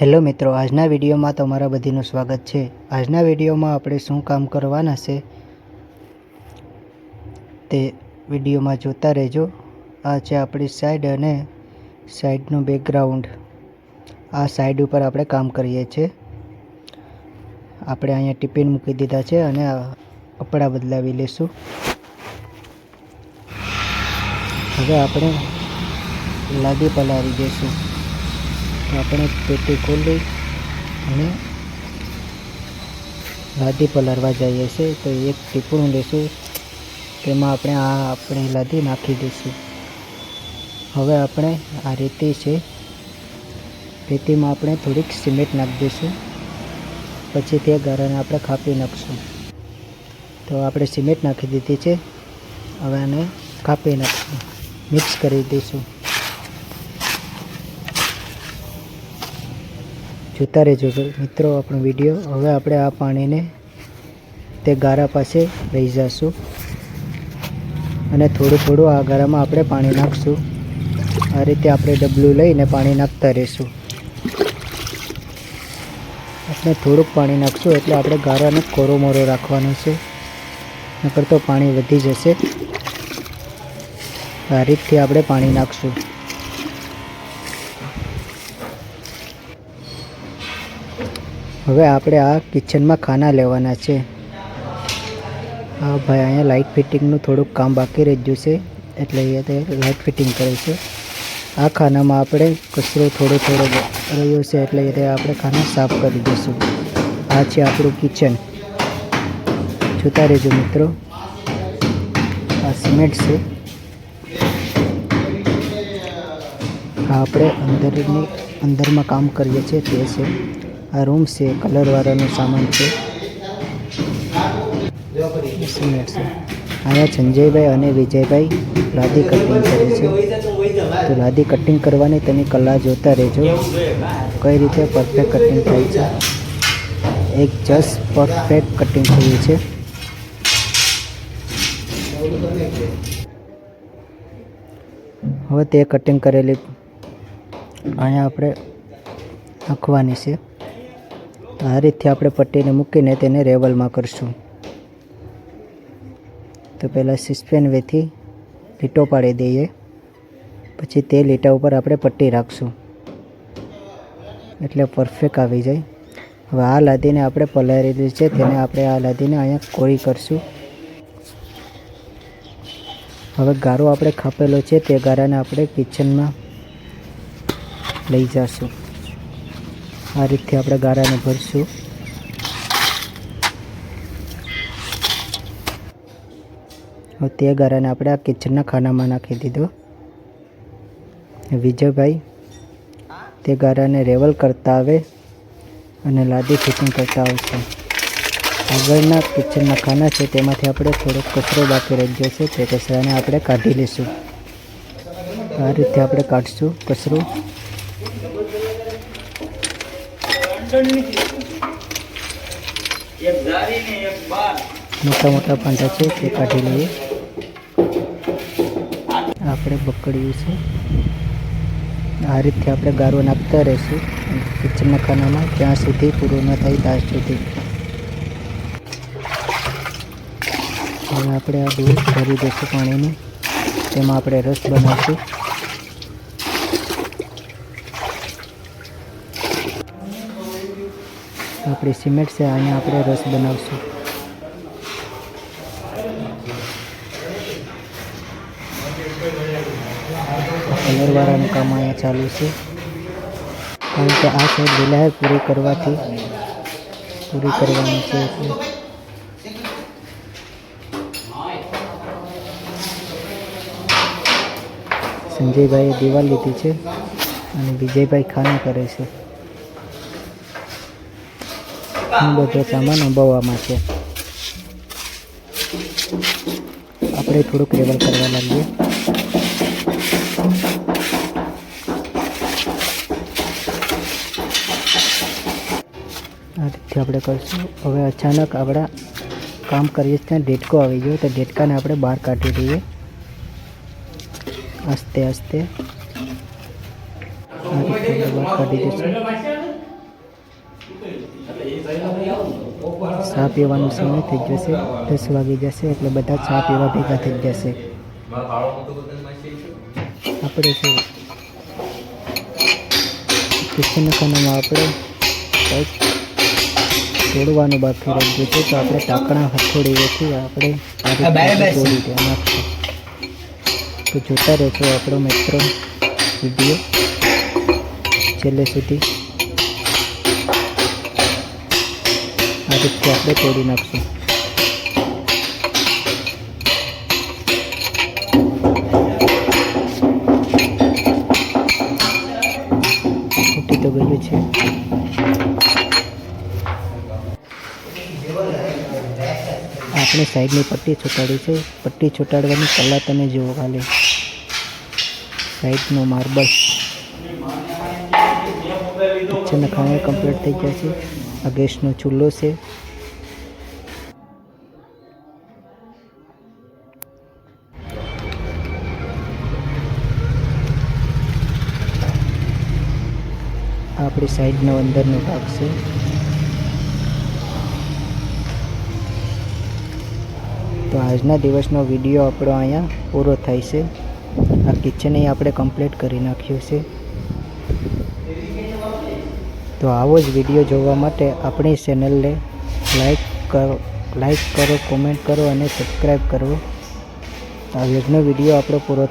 Hello મિત્રો, આજના વિડીયોમાં તમારા બધીનું સ્વાગત છે. આજના વિડીયોમાં આપણે શું કામ કરવાના છે તે વિડીયોમાં જોતા રહેજો. આ છે આપણી સાઈડ અને સાઈડનું બેકગ્રાઉન્ડ. આ સાઈડ ઉપર આપણે કામ કરીએ છીએ. આપણે અહીંયા ટિફિન મૂકી દીધા છે અને કપડાં બદલાવી લઈશું હવે આપણે લાદી પલાળી દઈશું. આપણે પેટી ખોલી અને લાદી પલાળવા જઈએ છીએ. તો એક ટીપણું લઈશું તેમાં આપણે આ આપણે લાદી નાખી દઈશું. હવે આપણે આ રેતી છે રેતીમાં આપણે થોડીક સિમેન્ટ નાખી દઈશું. પછી તે ગારાને આપણે કાપી નાખશું. તો આપણે સિમેન્ટ નાખી દીધી છે. હવે આને કાપી નાખશું. મિક્સ કરી દઈશું. જોતા રહેજો મિત્રો, આપણો વીડિયો હવે આપણે આ પાણીને તે ગારા પાસે લઈ જઈશું અને થોડું થોડું આ ગારામાં આપણે પાણી નાખશું. આ રીતે આપણે ડબલું લઈને પાણી નાખતા રહીશું. આપણે થોડુંક પાણી નાખશું એટલે આપણે ગારાને કોરો મોરો રાખવાનો છે. નકર તો પાણી વધી જશે. આ રીતથી આપણે પાણી નાખશું. હવે આપણે આ કિચનમાં ખાના લેવાના છે. હા ભાઈ, અહીંયા લાઇટ ફિટિંગનું થોડુંક કામ બાકી રહી ગયું છે. એટલે એ તે લાઇટ ફિટિંગ કરે છે. આ ખાનામાં આપણે કચરો થોડો થોડો રહ્યો છે એટલે એ આપણે ખાના સાફ કરી દઈશું. આ છે આપણું કિચન જોતા રહેજો મિત્રો. આ સિમેન્ટ છે. હા, આપણે અંદરની અંદરમાં કામ કરીએ છીએ, તે છે. આ રૂમ છે કલરવાળાનો સામાન છે. અહીંયા સંજયભાઈ અને વિજયભાઈ રાધી કટિંગ કરે છે. તો રાધી કટિંગ કરવાની તેની કલા જોતા રહેજો. કઈ રીતે પરફેક્ટ કટિંગ થાય છે? એક જસ્ટ પરફેક્ટ કટિંગ થયું છે. હવે તે કટિંગ કરેલી અહીંયા આપણે નાખવાની છે. આ રીતથી આપણે પટ્ટીને મૂકીને તેને રેવલમાં કરશું. તો પહેલાં સિસ્પેન વેથી લીટો પાડી દઈએ. પછી તે લીટા ઉપર આપણે પટ્ટી રાખશું. એટલે પરફેક્ટ આવી જાય. હવે આ લાદીને આપણે પલાળેલી છે, તેને આપણે આ લાદીને અહીંયા કોરી કરશું. હવે ગારો આપણે ખાપેલો છે, તે ગારાને આપણે કિચનમાં લઈ જશું. આ રીતથી આપણે ગારાને ભરશું. હવે તે ગારાને આપણે આ કિચનના ખાનામાં નાખી દીધો. વિજયભાઈ, તે ગારાને રેવલ કરતા આવે અને લાદી ફિટિંગ કરતા આવશે. આગળના કિચનના ખાના છે તેમાંથી આપણે થોડોક કચરો બાકી રહી છે, તે કચરાને આપણે કાઢી લઈશું. આ રીતે આપણે કાઢશું કચરો. મોટા મોટા પાંડા છે, તે કાઢી લઈએ. આપણે બકડ્યું છે. આ રીતે આપણે ગારો નાખતા રહીશું. કિચનના ખાનામાં ત્યાં સુધી પૂરો ન થાય, ત્યાં સુધી. હવે આપણે આ દૂધ ભરી દઈશું પાણીનું. તેમાં આપણે રસ બનાવશું. આપણી સિમેન્ટ છે, અહીંયા આપણે રસ બનાવશું. કલરવાળાનું કામ અહીંયા ચાલુ છે. કારણ કે આ સાઈડ વિલાયત પૂરી કરવાથી પૂરી કરવાની છે એટલે. સંજયભાઈએ દિવાલ લીધી છે અને વિજયભાઈ ખાના કરે છે. બધો સામાન અંબાવવામાં છે. આપણે થોડુંક લેવલ કરવા લાગીએ. આ રીતે આપણે કરશું. હવે અચાનક આપણા કામ કરીએ ત્યાં ડેટકો આવી ગયો તો ડેટકાને આપણે બહાર કાઢી દઈએ. આસ્તે આસ્તે. આ રીતે બહાર કાઢી દઈશું. ચા પીવાનો સમય થઈ જશે દસ વાગી જશે એટલે બધા ચા પીવા ભેગા થઈ જશે. આપણે છે કિચન ખાનામાં આપણે કંઈક તોડવાનું બાકી રહી છે તો આપણે ટાંકણા હથોડીએથી આપણે તોડી દે નાખશું તો જોતા રહેશો આપણો મિત્રો વીડિયો. છેલ્લે સુધી આ રીતે આપણે તોડી નાખશું ફૂટી તો ગયું છે આપણે સાઈડની પટ્ટી છૂટાડી છે. પટ્ટી છૂટાડવાની કલા તમે જુઓ ખાલી. સાઈડનો માર્બલ. કિચનના ખાણા કમ્પ્લીટ થઈ ગયા છે. આ ગેસનો ચૂલો છે. આપણી સાઈડનો અંદરનો ભાગ છે. તો આજના દિવસનો વીડિયો આપણો અહીંયા પૂરો થાય છે. આ કિચન આપણે કમ્પ્લીટ કરી નાખ્યું છે. તો આવો જ વીડિયો જોવા માટે આપણી ચેનલને લાઈક કરો લાઈક કરો, કોમેન્ટ કરો અને સબસ્ક્રાઈબ કરો. આજનો વીડિયો આપણો પૂરો